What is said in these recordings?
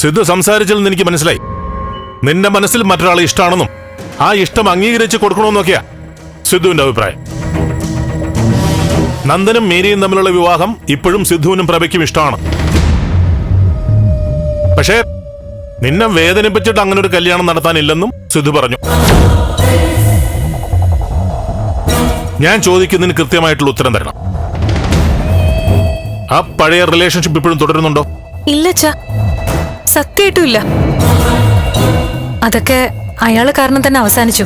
സിദ്ധു സംസാരിച്ചിൽ നിന്ന് എനിക്ക് മനസ്സിലായി. നിന്റെ മനസ്സിൽ മറ്റൊരാളെ ഇഷ്ടമാണെന്നും ആ ഇഷ്ടം അംഗീകരിച്ച് കൊടുക്കണമെന്നൊക്കെയാ സിദ്ധുവിന്റെ അഭിപ്രായം. നന്ദനും മേരിയും തമ്മിലുള്ള വിവാഹം ഇപ്പോഴും സിദ്ധുവിനും പ്രഭയ്ക്കും ഇഷ്ടമാണ്. പക്ഷേ നിന്നെ വേദനിപ്പിച്ചിട്ട് അങ്ങനെ ഒരു കല്യാണം നടത്താനില്ലെന്നും സിദ്ധു പറഞ്ഞു. ഞാൻ ചോദിക്കുന്നതിന് കൃത്യമായിട്ടുള്ള ഉത്തരം തരണം. ആ പഴയ റിലേഷൻഷിപ്പ് ഇപ്പോഴും തുടരുന്നുണ്ടോ? ഇല്ല അച്ഛാ സത്യമായിട്ടും ഇല്ല അതൊക്കെ അയാൾ കാരണം തന്നെ അവസാനിച്ചു.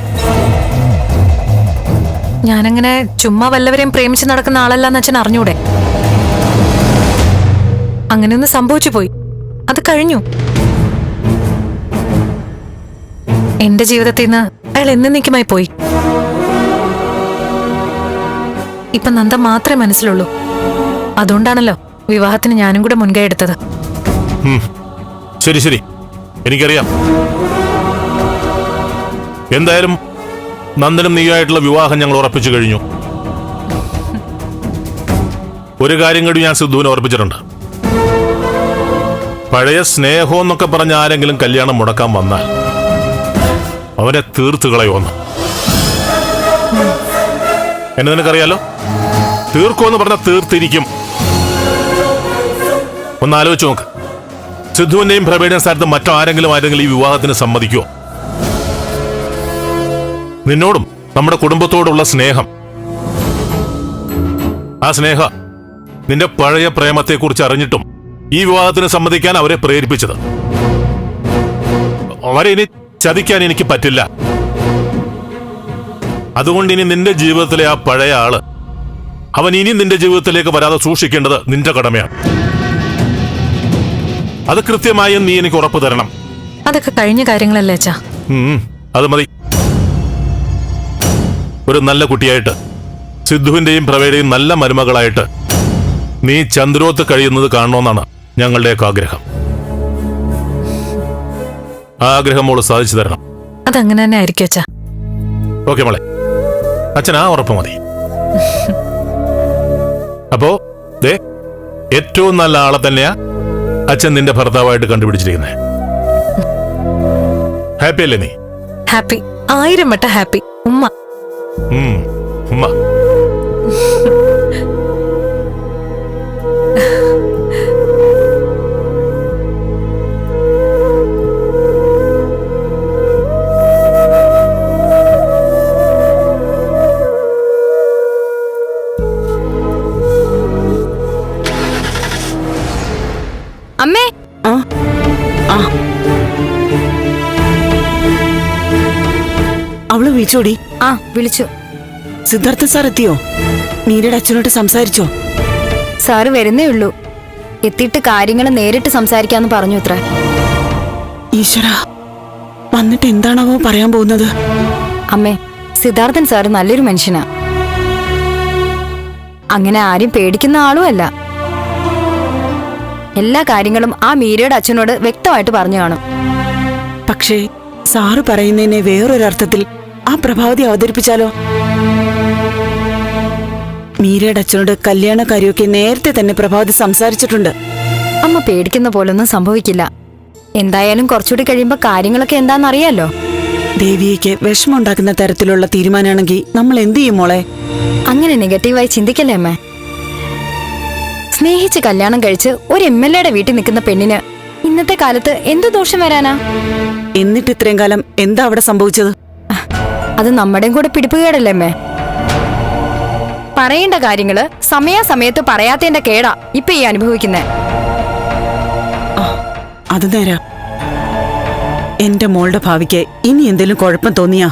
ഞാനങ്ങനെ ചുമ്മാ വല്ലവരെയും പ്രേമിച്ച് നടക്കുന്ന ആളല്ലെന്ന് അച്ഛൻ അറിഞ്ഞൂടെ? അങ്ങനെയൊന്ന് സംഭവിച്ചു പോയി. അത് കഴിഞ്ഞു. എന്റെ ജീവിതത്തിൽ നിന്ന് അയാൾ എന്നേക്കുമായി പോയി. ഇപ്പൊ നന്ദ മാത്രമേ മനസ്സിലുള്ളൂ. അതുകൊണ്ടാണല്ലോ വിവാഹത്തിന് ഞാനും കൂടെ മുൻകൈ എടുത്തത്. ശരി ശരി. എനിക്കറിയാം. എന്തായാലും നന്ദനും നീയായിട്ടുള്ള വിവാഹം ഞങ്ങൾ ഉറപ്പിച്ചു കഴിഞ്ഞു. ഒരു കാര്യം കൂടി ഞാൻ സിദ്ധുവിനെ ഉറപ്പിച്ചിട്ടുണ്ട്. പഴയ സ്നേഹം എന്നൊക്കെ പറഞ്ഞ ആരെങ്കിലും കല്യാണം മുടക്കാൻ വന്നാൽ അവനെ തീർത്ത് കളയുമെന്ന്. എന്നെ നിനക്കറിയാലോ? തീർക്കുമെന്ന് പറഞ്ഞാൽ തീർത്തിരിക്കും. ഒന്ന് ആലോചിച്ച് നോക്ക്. സിദ്ധുവിന്റെയും പ്രവീണ സ്ഥാനത്ത് മറ്റോ മറ്റാരെങ്കിലും ആരെങ്കിലും ഈ വിവാഹത്തിന് സമ്മതിക്കുമോ നിന്നോടും നമ്മുടെ കുടുംബത്തോടുള്ള സ്നേഹം. ആ സ്നേഹ നിന്റെ പഴയ പ്രേമത്തെക്കുറിച്ച് അറിഞ്ഞിട്ടും ഈ വിവാഹത്തിന് സമ്മതിക്കാൻ അവരെ പ്രേരിപ്പിച്ചത്. അവരെ ഇനി ചതിക്കാൻ എനിക്ക് പറ്റില്ല. അതുകൊണ്ട് ഇനി നിന്റെ ജീവിതത്തിലെ ആ പഴയ ആൾ അവൻ ഇനി നിന്റെ ജീവിതത്തിലേക്ക് വരാതെ സൂക്ഷിക്കേണ്ടത് നിന്റെ കടമയാണ്. അത് കൃത്യമായും നീ എനിക്ക് ഉറപ്പ് തരണം. അതൊക്കെ കഴിഞ്ഞ കാര്യങ്ങളല്ലേ അച്ഛാ. അത് മതി. ഒരു നല്ല കുട്ടിയായിട്ട് സിദ്ധുവിന്റെയും പ്രവയുടെയും നല്ല മരുമകളായിട്ട് നീ ചന്ദ്രോത്ത് കഴിയുന്നത് കാണണമെന്നാണ് ഞങ്ങളുടെയൊക്കെ ആഗ്രഹം. ആ ആഗ്രഹം മോൾ സാധിച്ചു തരണം. അതങ്ങനെ തന്നെ ആയിരിക്കും അച്ഛാ. ഓക്കെ മോളെ. അച്ഛൻ ആ ഉറപ്പ് മതി. അപ്പോ ഏറ്റവും നല്ല ആളെ തന്നെയാ അച്ഛൻ നിന്റെ ഭർത്താവായിട്ട് കണ്ടുപിടിച്ചിരിക്കുന്നത് ഹാപ്പി അല്ലേ നീ? ഹാപ്പി ആയിരം വട്ട ഹാപ്പി ഉമ്മ. ഉമ്മ. അമ്മേ. അവൾ വിളിച്ചോടി. ആ വിളിച്ചു. സിദ്ധാർത്ഥ സാർ എത്തിയോ? നീരയുടെ അച്ഛനോട്ട് സംസാരിച്ചോ? സാറ് വരുന്നേ ഉള്ളൂ. എത്തിയിട്ട് കാര്യങ്ങൾ നേരിട്ട് സംസാരിക്കാന്ന് പറഞ്ഞു ഇത്ര. ഈശ്വര വന്നിട്ട് എന്താണാവോ പറയാൻ പോകുന്നത്? അമ്മേ സിദ്ധാർത്ഥൻ സാറ് നല്ലൊരു മനുഷ്യനാ. അങ്ങനെ ആരും പേടിക്കുന്ന ആളുമല്ല എല്ലാ കാര്യങ്ങളും ആ മീരയുടെ അച്ഛനോട് വ്യക്തമായിട്ട് പറഞ്ഞു കാണും. പക്ഷേ സാറ് പറയുന്നതിനെ വേറൊരർത്ഥത്തിൽ ആ പ്രഭാവതി അവതരിപ്പിച്ചാലോ? മീരയുടെ അച്ഛനോട് കല്യാണ കാര്യമൊക്കെ നേരത്തെ തന്നെ പ്രഭാവതി സംസാരിച്ചിട്ടുണ്ട്. അമ്മ പേടിക്കുന്ന പോലൊന്നും സംഭവിക്കില്ല. എന്തായാലും കുറച്ചുകൂടി കഴിയുമ്പോൾ കാര്യങ്ങളൊക്കെ എന്താണെന്നറിയാലോ? ദേവിയയ്ക്ക് വിഷമമുണ്ടാക്കുന്ന തരത്തിലുള്ള തീരുമാനമാണെങ്കിൽ നമ്മൾ എന്ത് ചെയ്യും മോളെ? അങ്ങനെ നെഗറ്റീവായി ചിന്തിക്കല്ലേ അമ്മേ? സ്നേഹിച്ച് കല്യാണം കഴിച്ച് ഒരു എം എൽ എയുടെ വീട്ടിൽ നിൽക്കുന്ന പെണ്ണിന് ഇന്നത്തെ കാലത്ത് എന്ത് ദോഷം വരാനാ? എന്നിട്ട് ഇത്രയും കാലം എന്താ അവിടെ സംഭവിച്ചത്? അത് നമ്മുടെയും കൂടെ പിടിപ്പുകേടല്ലേ അമ്മേ. പറയേണ്ട കാര്യങ്ങൾ സമയാസമയത്ത് പറയാത്തതിന്റെ കേടാ ഇപ്പൊ ഈ അനുഭവിക്കുന്നേ. അത് നേരാ. എന്റെ മോളുടെ ഭാവിക്ക് ഇനി എന്തെങ്കിലും കുഴപ്പം തോന്നിയാ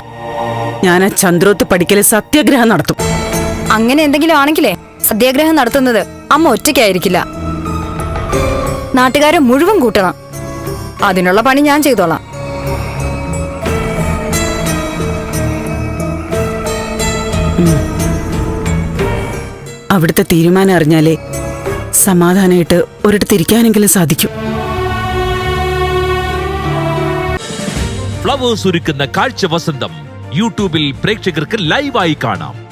ഞാൻ ആ ചന്ദ്രോത്ത് പഠിക്കൽ സത്യാഗ്രഹം നടത്തും. അങ്ങനെ എന്തെങ്കിലും ആണെങ്കിലേ സത്യാഗ്രഹം നടത്തുന്നത് അമ്മ ഒറ്റയ്ക്കായിരിക്കില്ല. നാട്ടുകാരെ മുഴുവൻ കൂട്ടണം. അതിനുള്ള പണി ഞാൻ ചെയ്തോളാം. അവിടുത്തെ തീരുമാനം അറിഞ്ഞാലേ സമാധാനമായിട്ട് ഒരിടത്ത് ഇരിക്കാനെങ്കിലും സാധിക്കും. ഫ്ലവേഴ്സ് ഒരുക്കുന്ന കാഴ്ച വസന്തം യൂട്യൂബിൽ പ്രേക്ഷകർക്ക് ലൈവായി കാണാം.